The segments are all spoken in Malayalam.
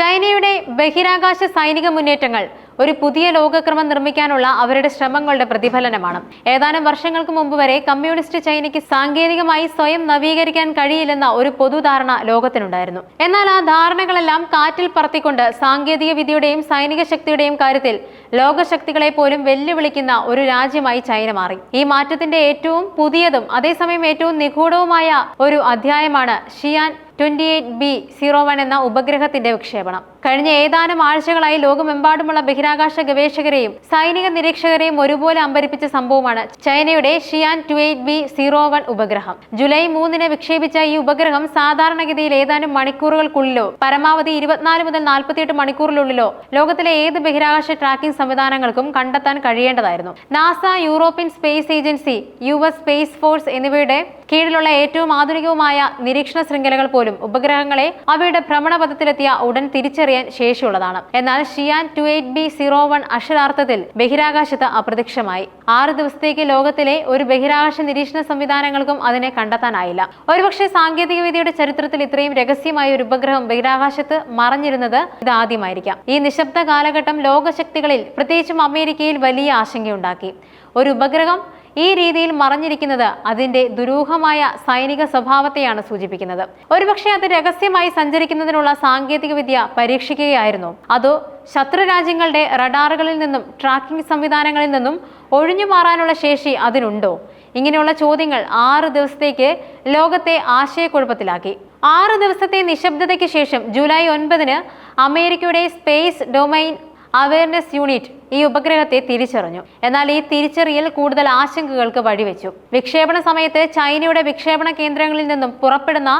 ചൈനയുടെ ബഹിരാകാശ സൈനിക മുന്നേറ്റങ്ങൾ ഒരു പുതിയ ലോകക്രമം നിർമ്മിക്കാനുള്ള അവരുടെ ശ്രമങ്ങളുടെ പ്രതിഫലനമാണ്. ഏതാനും വർഷങ്ങൾക്ക് മുമ്പ് വരെ കമ്മ്യൂണിസ്റ്റ് ചൈനയ്ക്ക് സാങ്കേതികമായി സ്വയം നവീകരിക്കാൻ കഴിയില്ലെന്ന ഒരു പൊതുധാരണ ലോകത്തിനുണ്ടായിരുന്നു. എന്നാൽ ആ ധാരണകളെല്ലാം കാറ്റിൽ പറത്തിക്കൊണ്ട് സാങ്കേതിക വിദ്യയുടെയും സൈനിക ശക്തിയുടെയും കാര്യത്തിൽ ലോകശക്തികളെ പോലും വെല്ലുവിളിക്കുന്ന ഒരു രാജ്യമായി ചൈന മാറി. ഈ മാറ്റത്തിന്റെ ഏറ്റവും പുതിയതും അതേസമയം ഏറ്റവും നിഗൂഢവുമായ ഒരു അധ്യായമാണ് Shiyan twenty eight B zero one എന്ന ഉപഗ്രഹത്തിന്റെ വിക്ഷേപണം. കഴിഞ്ഞ ഏതാനും ആഴ്ചകളായി ലോകമെമ്പാടുമുള്ള ബഹിരാകാശ ഗവേഷകരെയും സൈനിക നിരീക്ഷകരെയും ഒരുപോലെ അമ്പരിപ്പിച്ച സംഭവമാണ് ചൈനയുടെ Shiyan two eight B zero one ഉപഗ്രഹം. ജൂലൈ മൂന്നിന് വിക്ഷേപിച്ച ഈ ഉപഗ്രഹം സാധാരണഗതിയിൽ ഏതാനും മണിക്കൂറുകൾക്കുള്ളിലോ പരമാവധി ഇരുപത്തിനാല് മുതൽ നാൽപ്പത്തിയെട്ട് മണിക്കൂറിനുള്ളിലോ ലോകത്തിലെ ഏത് ബഹിരാകാശ ട്രാക്കിംഗ് സംവിധാനങ്ങൾക്കും കണ്ടെത്താൻ കഴിയേണ്ടതായിരുന്നു. NASA European space agency U space force എന്നിവയുടെ കീഴിലുള്ള ഏറ്റവും ആധുനികവുമായ നിരീക്ഷണ ശൃംഖലകൾ പോലും ഉപഗ്രഹങ്ങളെ അവയുടെ ഭ്രമണപഥത്തിലെത്തിയ ഉടൻ തിരിച്ചറിയാൻ ശേഷിയുള്ളതാണ്. എന്നാൽ Shiyan two eight B zero one അക്ഷരാർത്ഥത്തിൽ ബഹിരാകാശത്ത് അപ്രത്യക്ഷമായി. ആറ് ദിവസത്തേക്ക് ലോകത്തിലെ ഒരു ബഹിരാകാശ നിരീക്ഷണ സംവിധാനങ്ങൾക്കും അതിനെ കണ്ടെത്താനായില്ല. ഒരുപക്ഷെ സാങ്കേതികവിദ്യയുടെ ചരിത്രത്തിൽ ഇത്രയും രഹസ്യമായ ഒരു ഉപഗ്രഹം ബഹിരാകാശത്ത് മറഞ്ഞിരുന്നത് ഇതാദ്യമായിരിക്കാം. ഈ നിശബ്ദ കാലഘട്ടം ലോകശക്തികളിൽ പ്രത്യേകിച്ചും അമേരിക്കയിൽ വലിയ ആശങ്കയുണ്ടാക്കി. ഒരു ഉപഗ്രഹം ഈ രീതിയിൽ മറഞ്ഞിരിക്കുന്നത് അതിന്റെ ദുരൂഹമായ സൈനിക സ്വഭാവത്തെയാണ് സൂചിപ്പിക്കുന്നത്. ഒരുപക്ഷെ അത് രഹസ്യമായി സഞ്ചരിക്കുന്നതിനുള്ള സാങ്കേതിക വിദ്യ പരീക്ഷിക്കുകയായിരുന്നു. അതോ ശത്രു രാജ്യങ്ങളുടെ റഡാറുകളിൽ നിന്നും ട്രാക്കിംഗ് സംവിധാനങ്ങളിൽ നിന്നും ഒഴിഞ്ഞു മാറാനുള്ള ശേഷി അതിനുണ്ടോ? ഇങ്ങനെയുള്ള ചോദ്യങ്ങൾ ആറ് ദിവസത്തേക്ക് ലോകത്തെ ആശയക്കുഴപ്പത്തിലാക്കി. ആറ് ദിവസത്തെ നിശബ്ദതയ്ക്ക് ശേഷം ജൂലൈ ഒൻപതിന് അമേരിക്കയുടെ സ്പേസ് ഡൊമൈൻ അവയർനെസ് യൂണിറ്റ് ഈ ഉപഗ്രഹത്തെ തിരിച്ചറിഞ്ഞു. എന്നാൽ ഈ തിരിച്ചറിയൽ കൂടുതൽ ആശങ്കകൾക്ക് വഴിവെച്ചു. വിക്ഷേപണ സമയത്ത് ചൈനയുടെ വിക്ഷേപണ കേന്ദ്രങ്ങളിൽ നിന്നും പുറപ്പെടുന്ന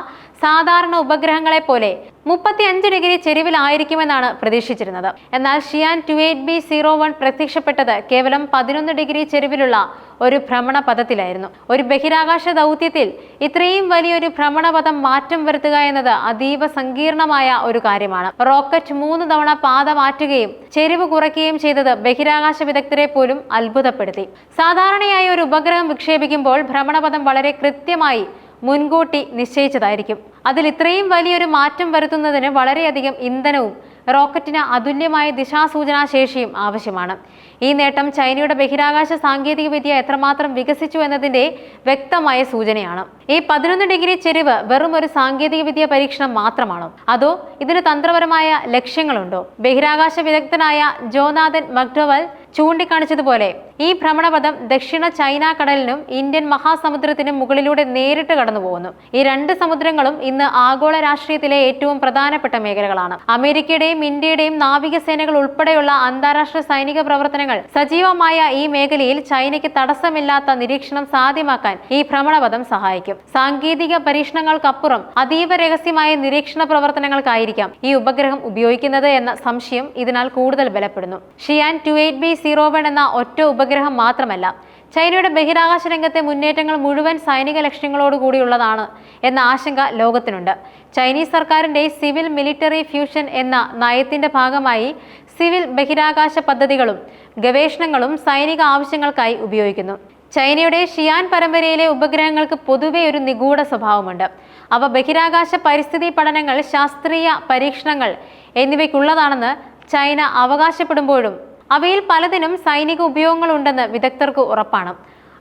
സാധാരണ ഉപഗ്രഹങ്ങളെ പോലെ മുപ്പത്തി അഞ്ച് ഡിഗ്രി ചെരിവിലായിരിക്കുമെന്നാണ് പ്രതീക്ഷിച്ചിരുന്നത്. എന്നാൽ Shiyan two eight B zero one പ്രത്യക്ഷപ്പെട്ടത് കേവലം പതിനൊന്ന് ഡിഗ്രി ചെരിവിലുള്ള ഒരു ഭ്രമണപഥത്തിലായിരുന്നു. ഒരു ബഹിരാകാശ ദൗത്യത്തിൽ ഇത്രയും വലിയൊരു ഭ്രമണപഥം മാറ്റം വരുത്തുക എന്നത് അതീവ സങ്കീർണമായ ഒരു കാര്യമാണ്. റോക്കറ്റ് മൂന്ന് തവണ പാത മാറ്റുകയും ചെരിവ് കുറയ്ക്കുകയും ചെയ്തത് ബഹിരാകാശ വിദഗ്ധരെ പോലും അത്ഭുതപ്പെടുത്തി. സാധാരണയായി ഒരു ഉപഗ്രഹം വിക്ഷേപിക്കുമ്പോൾ ഭ്രമണപഥം വളരെ കൃത്യമായി മുൻകൂട്ടി നിശ്ചയിച്ചതായിരിക്കും. അതിൽ ഇത്രയും വലിയൊരു മാറ്റം വരുത്തുന്നതിന് വളരെയധികം ഇന്ധനവും റോക്കറ്റിന് അതുല്യമായ ദിശാസൂചനാ ശേഷിയും ആവശ്യമാണ്. ഈ നേട്ടം ചൈനയുടെ ബഹിരാകാശ സാങ്കേതികവിദ്യ എത്രമാത്രം വികസിച്ചു എന്നതിന്റെ വ്യക്തമായ സൂചനയാണ്. ഈ പതിനൊന്ന് ഡിഗ്രി ചെരിവ് വെറും ഒരു സാങ്കേതികവിദ്യ പരീക്ഷണം മാത്രമാണോ? അതോ ഇതിന് തന്ത്രപരമായ ലക്ഷ്യങ്ങളുണ്ടോ? ബഹിരാകാശ വിദഗ്ധനായ ജോനാഥൻ മക്ഡോവൽ ചൂണ്ടിക്കാണിച്ചതുപോലെ ഈ ഭ്രമണപഥം ദക്ഷിണ ചൈന കടലിനും ഇന്ത്യൻ മഹാസമുദ്രത്തിനും മുകളിലൂടെ നേരിട്ട് കടന്നുപോകുന്നു ഈ രണ്ട് സമുദ്രങ്ങളും ഇന്ന് ആഗോള രാഷ്ട്രീയത്തിലെ ഏറ്റവും പ്രധാനപ്പെട്ട മേഖലകളാണ്. അമേരിക്കയുടെയും ഇന്ത്യയുടെയും നാവികസേനകൾ ഉൾപ്പെടെയുള്ള അന്താരാഷ്ട്ര സൈനിക പ്രവർത്തനങ്ങൾ സജീവമായ ഈ മേഖലയിൽ ചൈനയ്ക്ക് തടസ്സമില്ലാത്ത നിരീക്ഷണം സാധ്യമാക്കാൻ ഈ ഭ്രമണപഥം സഹായിക്കും. സാങ്കേതിക പരീക്ഷണങ്ങൾക്കപ്പുറം അതീവ രഹസ്യമായ നിരീക്ഷണ പ്രവർത്തനങ്ങൾക്കായിരിക്കാം ഈ ഉപഗ്രഹം ഉപയോഗിക്കുന്നത് എന്ന സംശയം ഇതിനാൽ കൂടുതൽ ബലപ്പെടുന്നു. Shiyan two eight B zero one എന്ന ഒറ്റ ഉപഗ്രഹം മാത്രമല്ല ചൈനയുടെ ബഹിരാകാശ രംഗത്തെ മുന്നേറ്റങ്ങൾ മുഴുവൻ സൈനിക ലക്ഷ്യങ്ങളോടുകൂടിയുള്ളതാണ് എന്ന ആശങ്ക ലോകത്തിനുണ്ട്. ചൈനീസ് സർക്കാരിന്റെ സിവിൽ മിലിറ്ററി ഫ്യൂഷൻ എന്ന നയത്തിന്റെ ഭാഗമായി സിവിൽ ബഹിരാകാശ പദ്ധതികളും ഗവേഷണങ്ങളും സൈനിക ആവശ്യങ്ങൾക്കായി ഉപയോഗിക്കുന്നു. ചൈനയുടെ ഷിയാൻ പരമ്പരയിലെ ഉപഗ്രഹങ്ങൾക്ക് പൊതുവെ ഒരു നിഗൂഢ സ്വഭാവമുണ്ട്. അവ ബഹിരാകാശ പരിസ്ഥിതി പഠനങ്ങൾ ശാസ്ത്രീയ പരീക്ഷണങ്ങൾ എന്നിവയ്ക്കുള്ളതാണെന്ന് ചൈന അവകാശപ്പെടുമ്പോഴും അവയിൽ പലതിനും സൈനിക ഉപയോഗങ്ങളുണ്ടെന്ന് വിദഗ്ധർക്ക് ഉറപ്പാണ്.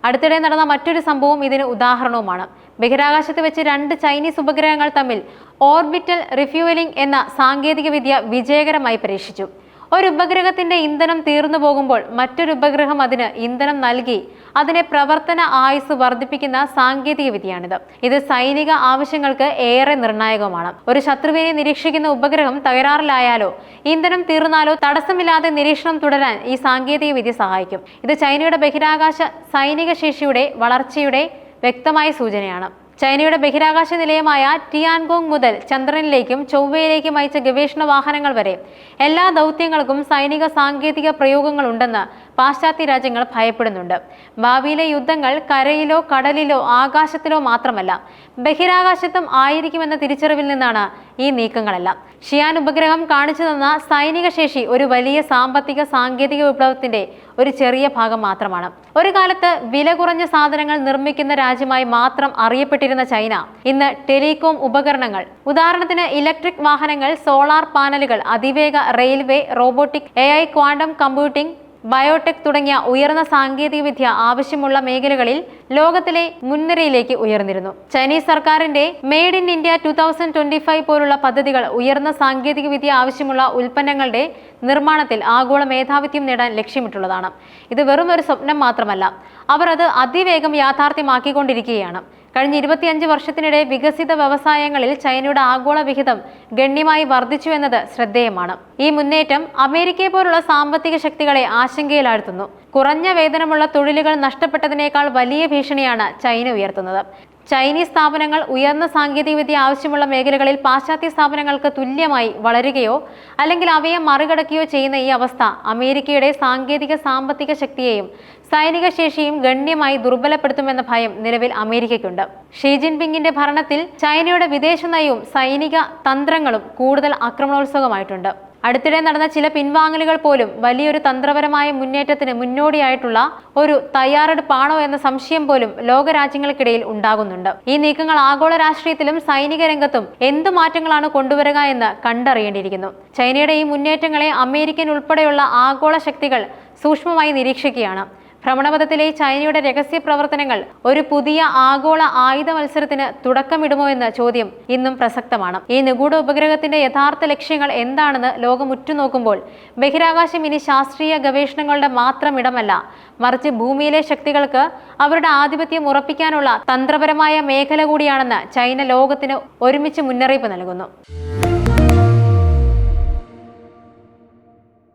അടുത്തിടെ നടന്ന മറ്റൊരു സംഭവം ഇതിന് ഉദാഹരണവുമാണ്. ബഹിരാകാശത്ത് വെച്ച് രണ്ട് ചൈനീസ് ഉപഗ്രഹങ്ങൾ തമ്മിൽ ഓർബിറ്റൽ റിഫ്യൂവലിംഗ് എന്ന സാങ്കേതികവിദ്യ വിജയകരമായി പരീക്ഷിച്ചു. ഒരു ഉപഗ്രഹത്തിന്റെ ഇന്ധനം തീർന്നു പോകുമ്പോൾ മറ്റൊരു ഉപഗ്രഹം അതിന് ഇന്ധനം നൽകി. അതിനെ പ്രവർത്തന ആയുസ് വർദ്ധിപ്പിക്കുന്ന സാങ്കേതിക വിദ്യയാണിത്. ഇത് സൈനിക ആവശ്യങ്ങൾക്ക് ഏറെ നിർണായകമാണ്. ഒരു ശത്രുവിനെ നിരീക്ഷിക്കുന്ന ഉപഗ്രഹം തകരാറിലായാലോ ഇന്ധനം തീർന്നാലോ തടസ്സമില്ലാതെ നിരീക്ഷണം തുടരാൻ ഈ സാങ്കേതിക വിദ്യ സഹായിക്കും. ഇത് ചൈനയുടെ ബഹിരാകാശ സൈനിക ശേഷിയുടെ വളർച്ചയുടെ വ്യക്തമായ സൂചനയാണ്. ചൈനയുടെ ബഹിരാകാശ നിലയമായ ടിയാൻഗോങ് മുതൽ ചന്ദ്രനിലേക്കും ചൊവ്വയിലേക്കും അയച്ച ഗവേഷണ വാഹനങ്ങൾ വരെ എല്ലാ ദൗത്യങ്ങൾക്കും സൈനിക സാങ്കേതിക പ്രയോഗങ്ങളുണ്ടെന്ന് പാശ്ചാത്യ രാജ്യങ്ങൾ ഭയപ്പെടുന്നുണ്ട്. ഭാവിയിലെ യുദ്ധങ്ങൾ കരയിലോ കടലിലോ ആകാശത്തിലോ മാത്രമല്ല ബഹിരാകാശത്തും ആയിരിക്കുമെന്ന തിരിച്ചറിവിൽ നിന്നാണ് ഈ നീക്കങ്ങളെല്ലാം. ഷിയാൻ ഉപഗ്രഹം കാണിച്ചു തന്ന സൈനിക ശേഷി ഒരു വലിയ സാമ്പത്തിക സാങ്കേതിക വിപ്ലവത്തിന്റെ ഒരു ചെറിയ ഭാഗം മാത്രമാണ്. ഒരു കാലത്ത് വില കുറഞ്ഞ സാധനങ്ങൾ നിർമ്മിക്കുന്ന രാജ്യമായി മാത്രം അറിയപ്പെട്ടിരുന്ന ചൈന ഇന്ന് ടെലികോം ഉപകരണങ്ങൾ ഉദാഹരണത്തിന് ഇലക്ട്രിക് വാഹനങ്ങൾ സോളാർ പാനലുകൾ അതിവേഗ railway robotic A quantum computing biotech തുടങ്ങിയ ഉയർന്ന സാങ്കേതികവിദ്യ ആവശ്യമുള്ള മേഖലകളിൽ ലോകത്തിലെ മുൻനിരയിലേക്ക് ഉയർന്നിരുന്നു. ചൈനീസ് സർക്കാരിന്റെ made in India two thousand twenty five പോലുള്ള പദ്ധതികൾ ഉയർന്ന സാങ്കേതികവിദ്യ ആവശ്യമുള്ള ഉൽപ്പന്നങ്ങളുടെ നിർമ്മാണത്തിൽ ആഗോള മേധാവിത്യം നേടാൻ ലക്ഷ്യമിട്ടുള്ളതാണ്. ഇത് വെറും ഒരു സ്വപ്നം മാത്രമല്ല അവർ അത് അതിവേഗം യാഥാർത്ഥ്യമാക്കിക്കൊണ്ടിരിക്കുകയാണ്. കഴിഞ്ഞ ഇരുപത്തിയഞ്ച് വർഷത്തിനിടെ വികസിത വ്യവസായങ്ങളിൽ ചൈനയുടെ ആഗോള വിഹിതം ഗണ്യമായി വർദ്ധിച്ചു എന്നത് ശ്രദ്ധേയമാണ്. ഈ മുന്നേറ്റം അമേരിക്കയെ പോലുള്ള സാമ്പത്തിക ശക്തികളെ ആശങ്കയിലാഴ്ത്തുന്നു. കുറഞ്ഞ വേതനമുള്ള തൊഴിലുകൾ നഷ്ടപ്പെട്ടതിനേക്കാൾ വലിയ ഭീഷണിയാണ് ചൈന ഉയർത്തുന്നത്. ചൈനീസ് സ്ഥാപനങ്ങൾ ഉയർന്ന സാങ്കേതികവിദ്യ ആവശ്യമുള്ള മേഖലകളിൽ പാശ്ചാത്യ സ്ഥാപനങ്ങൾക്ക് തുല്യമായി വളരുകയോ അല്ലെങ്കിൽ അവയെ മറികടക്കുകയോ ചെയ്യുന്ന ഈ അവസ്ഥ അമേരിക്കയുടെ സാങ്കേതിക സാമ്പത്തിക ശക്തിയെയും സൈനിക ശേഷിയും ഗണ്യമായി ദുർബലപ്പെടുത്തുമെന്ന ഭയം നിലവിൽ അമേരിക്കയ്ക്കുണ്ട്. ഷീ ജിൻപിങ്ങിന്റെ ഭരണത്തിൽ ചൈനയുടെ വിദേശ നയവും സൈനിക തന്ത്രങ്ങളും കൂടുതൽ ആക്രമണോത്സുകമായിട്ടുണ്ട് അടുത്തിടെ നടന്ന ചില പിൻവാങ്ങലുകൾ പോലും വലിയൊരു തന്ത്രപരമായ മുന്നേറ്റത്തിന് മുന്നോടിയായിട്ടുള്ള ഒരു തയ്യാറെടുപ്പാണോ എന്ന സംശയം പോലും ലോകരാജ്യങ്ങൾക്കിടയിൽ ഉണ്ടാകുന്നുണ്ട്. ഈ നീക്കങ്ങൾ ആഗോള രാഷ്ട്രീയത്തിലും സൈനിക രംഗത്തും എന്തു മാറ്റങ്ങളാണ് കൊണ്ടുവരിക എന്ന് കണ്ടറിയേണ്ടിയിരിക്കുന്നു. ചൈനയുടെ ഈ മുന്നേറ്റങ്ങളെ അമേരിക്കൻ ഉൾപ്പെടെയുള്ള ആഗോള ശക്തികൾ സൂക്ഷ്മമായി നിരീക്ഷിക്കുകയാണ്. ഭ്രമണപഥത്തിലെ ചൈനയുടെ രഹസ്യ പ്രവർത്തനങ്ങൾ ഒരു പുതിയ ആഗോള ആയുധ മത്സരത്തിന് തുടക്കമിടുമോ എന്ന ചോദ്യം ഇന്നും പ്രസക്തമാണ്. ഈ നിഗൂഢ ഉപഗ്രഹത്തിന്റെ യഥാർത്ഥ ലക്ഷ്യങ്ങൾ എന്താണെന്ന് ലോകം ഉറ്റുനോക്കുമ്പോൾ ബഹിരാകാശം ഇനി ശാസ്ത്രീയ ഗവേഷണങ്ങളുടെ മാത്രം ഇടമല്ല. മറിച്ച് ഭൂമിയിലെ ശക്തികൾക്ക് അവരുടെ ആധിപത്യം ഉറപ്പിക്കാനുള്ള തന്ത്രപരമായ മേഖല കൂടിയാണെന്ന് ചൈന ലോകത്തിന് ഒരുമിച്ച് മുന്നറിയിപ്പ് നൽകുന്നു.